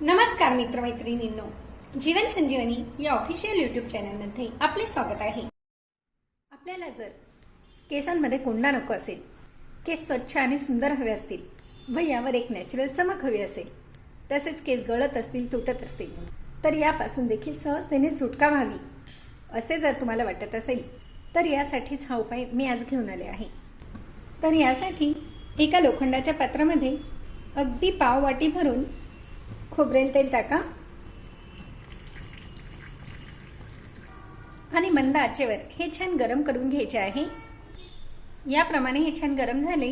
नमस्कार मित्रमैत्रिणींनो. जीवन संजीवनी या official YouTube चॅनलमध्ये आपले स्वागत आहे. आपल्याला जर केसांमध्ये कोंडा नको असेल केस स्वच्छ आणि सुंदर हवे असतील व यावर एक नॅचरल चमक हवी असेल तसेच केस गळत असतील तुटत असतील तर यापासून देखील सहजतेने सुटका व्हावी असे जर तुम्हाला वाटत असेल तर यासाठीच हा उपाय मी आज घेऊन आले आहे. तर यासाठी एका लोखंडाच्या पात्रामध्ये अगदी पाव वाटी भरून खोबरेल तेल टाका. आणि मंद आचेवर हे छान गरम करून घ्यायचे आहे. याप्रमाणे हे छान गरम झाले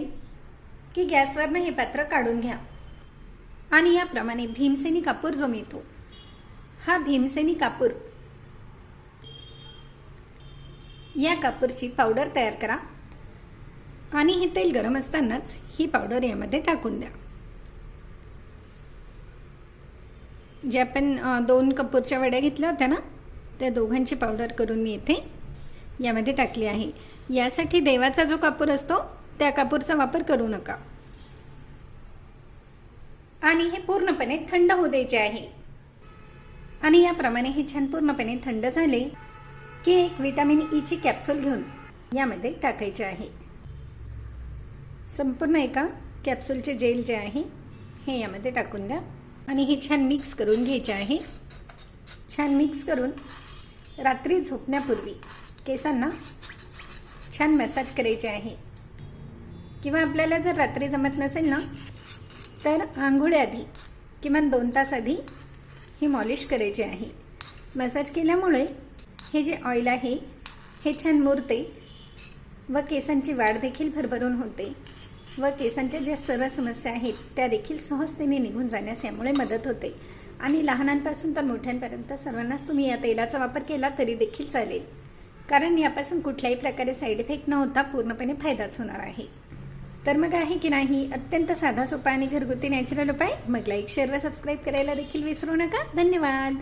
की गॅसवरनं हे पात्र काढून घ्या. आणि याप्रमाणे भीमसेनी कापूर जो मिळतो हा भीमसेनी कापूर. या कापूरची पावडर तयार करा. आणि हे तेल गरम असतानाच ही पावडर यामध्ये टाकून द्या. जे आपण दोन कपूरच्या वड्या घेतल्या होत्या ना त्या दोघांची पावडर करून मी इथे यामध्ये टाकली आहे. यासाठी देवाचा जो कापूर असतो त्या कापूरचा वापर करू नका. आणि हे पूर्णपणे थंड होऊ द्यायचे आहे. आणि याप्रमाणे हे छान पूर्णपणे थंड झाले की एक विटॅमिन ईची कॅप्सूल घेऊन यामध्ये टाकायचे आहे. संपूर्ण एका कॅप्सूलचे जेल जे आहे हे यामध्ये टाकून द्या. आणि हे छान मिक्स करून घ्यायचे आहे. छान मिक्स करून रात्री झोपण्यापूर्वी केसांना छान मसाज करायचे आहे. किंवा आपल्याला जर रात्री जमत नसेल ना तर आंघोळ्याआधी किमान दोन तास आधी हे मॉलिश करायची आहे. मसाज केल्यामुळे हे जे ऑइल आहे हे छान मुरते व केसांची वाढ देखील भरभरून होते. व केसांच्या ज्या सर्व समस्या आहेत त्या देखील सहजतेने निघून जाण्यास यामुळे मदत होते. आणि लहानांपासून तर मोठ्यांपर्यंत सर्वांनाच तुम्ही या तेलाचा वापर केला तरी देखील चालेल. कारण यापासून कुठल्याही प्रकारे साईड इफेक्ट न होता पूर्णपणे फायदाच होणार आहे. तर मग आहे की नाही? अत्यंत साधा सोपा आणि घरगुती नॅचरल उपाय? मग लाईक शेअर व सबस्क्राईब करायला देखील विसरू नका. धन्यवाद!